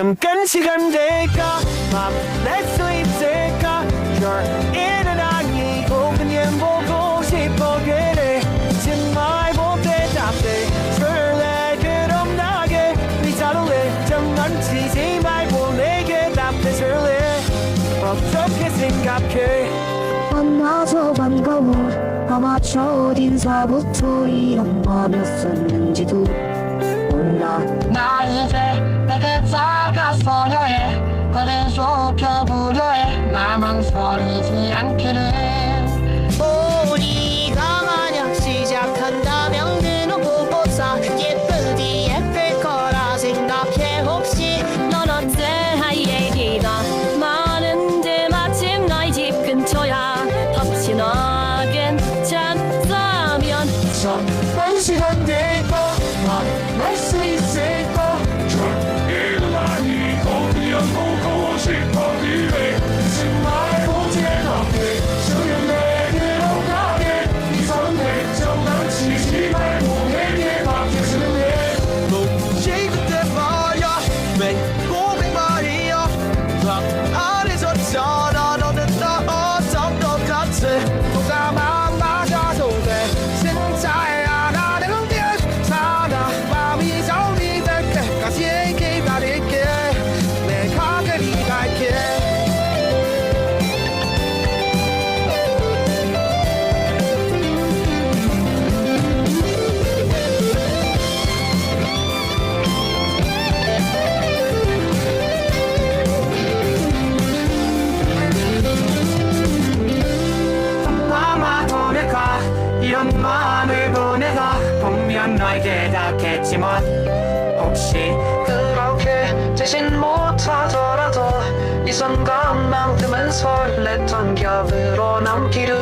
잠깐 시간 될까? 맘낼 수 있을까? Sure 이는 아니고 그냥 보고 싶어 그래 정말 못 대답해 설레 그럼 나게 네 자루에 장난치지 말고 내게 답해 설레. 어떻게 생각해? 만나서 반가워. 아마 첫인사부터 이런 마음이었었는지도 몰라. 나 이제 내게 작아서려 해. 그래서 펴보려 해. 나만 서리지 않기를. 우리가 만약 시작한다면 그 누구보다 예쁘디 예쁠 거라 생각해 혹시? 넌 어째 할 얘기가 많은데 마침 너희 집 근처야. 덥지나긴 잠자면. 잠깐 시간 될까 Спасибо. 이런 마음을 보내가 분명 너에게 닿겠지만 혹시 그렇게 대신 못하더라도 이 순간만큼은 설렜던 기억으로 남기를